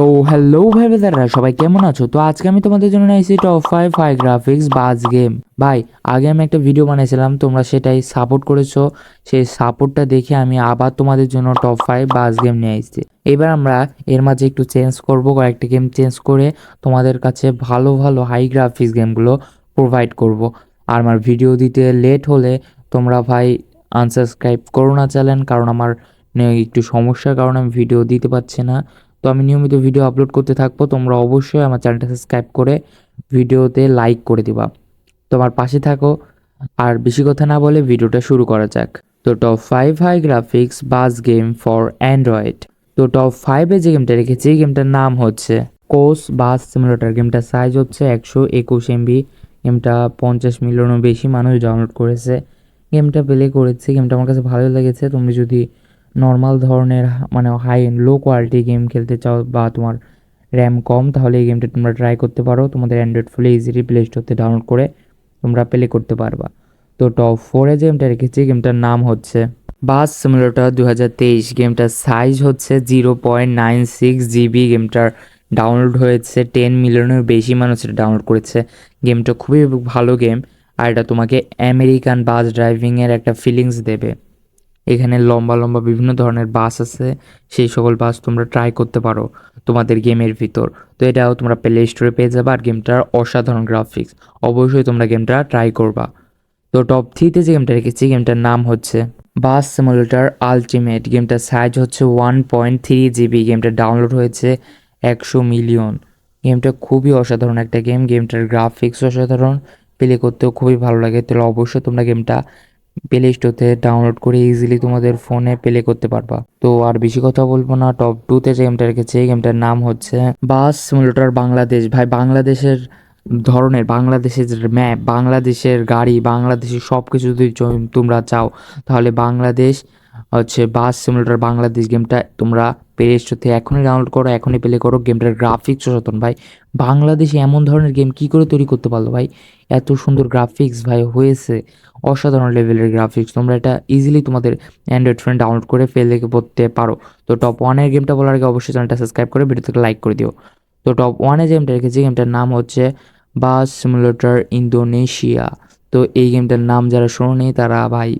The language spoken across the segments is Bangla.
তো হ্যালো ভাই বেদাররা সবাই কেমন আছো? তো আজকে আমি তোমাদের জন্য নিয়েছি top five high graphics bus game ভাই, আগে আমি একটা ভিডিও বানিয়েছিলাম, তোমরা সেটাই সাপোর্ট করেছ। সেই সাপোর্টটা দেখে আমি আবার তোমাদের জন্য টপ ফাইভ বাজ গেম নিয়ে এসেছি এবার আমরা এর মাঝে একটু চেঞ্জ করব, কয়েকটা গেম চেঞ্জ করে তোমাদের কাছে ভালো ভালো হাই গ্রাফিক্স গেমগুলো প্রোভাইড করব। আর আমার ভিডিও দিতে লেট হলে তোমরা ভাই আনসাবস্ক্রাইব করো না চ্যানেল কারণ আমার একটু সমস্যার কারণে আমি ভিডিও দিতে পারছি না। তো আমি নিয়মিত ভিডিও আপলোড করতে থাকব, তোমরা অবশ্যই আমার চ্যানেলটা সাবস্ক্রাইব করে ভিডিওতে লাইক করে দিবা। তোমার পাশে থাকো, আর বেশি কথা না বলে ভিডিওটা শুরু করা যাক। তো top five high graphics bus game for Android তো টপ ফাইভে যে গেমটা রেখেছি গেমটার নাম হচ্ছে কোস বাস সিমুলেটার গেমটার সাইজ হচ্ছে একশো একুশ এমবি গেমটা পঞ্চাশ মিলিয়নও বেশি মানুষ ডাউনলোড করেছে। গেমটা প্লে করেছি গেমটা আমার কাছে ভালো লেগেছে। তুমি যদি নর্মাল ধরনের মানে high end low quality game খেলতে চাও বা তোমার র্যাম কম, তাহলে এই গেমটা তোমরা ট্রাই করতে পারো। তোমাদের অ্যান্ড্রয়েড ফোনে ইজিলি প্লে স্টোরতে ডাউনলোড করে তোমরা প্লে করতে পারবা। তো টপ ফোরে যে গেমটা রেখেছি গেমটার নাম হচ্ছে বাস সিমুলেটর দু হাজার তেইশ গেমটার সাইজ হচ্ছে zero point nine six GB গেমটার ডাউনলোড হয়েছে টেন মিলিয়নের বেশি মানুষ এটা ডাউনলোড করেছে। গেমটা খুবই ভালো গেম আর এটা তোমাকে আমেরিকান বাস ড্রাইভিংয়ের একটা ফিলিংস দেবে। এখানে লম্বা লম্বা বিভিন্ন ধরনের বাস আছে। সেই সকল বাস তোমরা ট্রাই করতে পারো তোমাদের গেমের ভিতর। তো এটাও তোমরা প্লে স্টোরে পেয়ে যাবে আর গেমটার অসাধারণ গ্রাফিক্স অবশ্যই তোমরা গেমটা ট্রাই করবা। তো টপ থ্রিতে যে গেমটা রেখেছি গেমটার নাম হচ্ছে বাস সিমুলেটার আলটিমেট গেমটার সাইজ হচ্ছে ওয়ান পয়েন্ট থ্রি জিবি গেমটা ডাউনলোড হয়েছে একশো মিলিয়ন গেমটা খুবই অসাধারণ একটা গেম গেমটার গ্রাফিক্স অসাধারণ। প্লে করতেও খুবই ভালো লাগে। তাহলে অবশ্যই তোমরা গেমটা প্লে স্টোরতে ডাউনলোড করে ইজিলি তোমাদের ফোনে প্লে করতে পারবা। তো আর বেশি কথা বলব না টপ টুতে যে গেমটা রেখেছে গেমটার নাম হচ্ছে বাস সিমুলেটর বাংলাদেশ ভাই, বাংলাদেশের ধরনের, বাংলাদেশের ম্যাপ বাংলাদেশের গাড়ি, বাংলাদেশের সব কিছু যদি তোমরা চাও, তাহলে বাংলাদেশ হচ্ছে বাস সিমুলেটর বাংলাদেশ গেমটা তোমরা প্লে থেকে এখনই ডাউনলোড করো, এখনই প্লে করো। গেমটার গ্রাফিক্স সচেতন ভাই। বাংলাদেশে এমন ধরনের গেম কি করে তৈরি করতে পারল ভাই? এত সুন্দর গ্রাফিক্স ভাই, হয়েছে। অসাধারণ লেভেলের গ্রাফিক্স তোমরা এটা ইজিলি তোমাদের অ্যান্ড্রয়েড ফোনে ডাউনলোড করে ফেলে পড়তে পারো। তো টপ ওয়ানের গেমটা বলার আগে অবশ্যই চ্যানেলটা সাবস্ক্রাইব করে ভিডিওটাকে লাইক করে দিও। তো টপ ওয়ানে গেমটা রেখেছি গেমটার নাম হচ্ছে বাস সিমুলেটর ইন্দোনেশিয়া তো এই গেমটার নাম যারা শোনেনি, তারা ভাই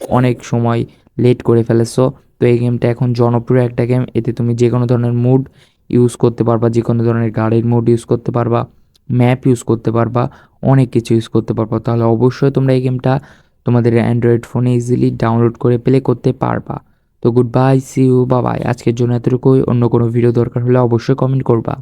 অনেক সময় লেট করে ফেলেছো তো এই গেমটা এখন জনপ্রিয় একটা গেম এতে তুমি যে কোনো ধরনের মুড ইউজ করতে পারবা যে কোনো ধরনের গাড়ির মুড ইউজ করতে পারবা ম্যাপ ইউজ করতে পারবা, অনেক কিছু ইউজ করতে পারবা। তাহলে অবশ্যই তোমরা এই গেমটা তোমাদের অ্যান্ড্রয়েড ফোনে ইজিলি ডাউনলোড করে প্লে করতে পারবা। তো গুড বাই সি ইউ বা বাই আজকের জন্য এতটুকুই। অন্য কোনো ভিডিও দরকার হলে অবশ্যই কমেন্ট করবা।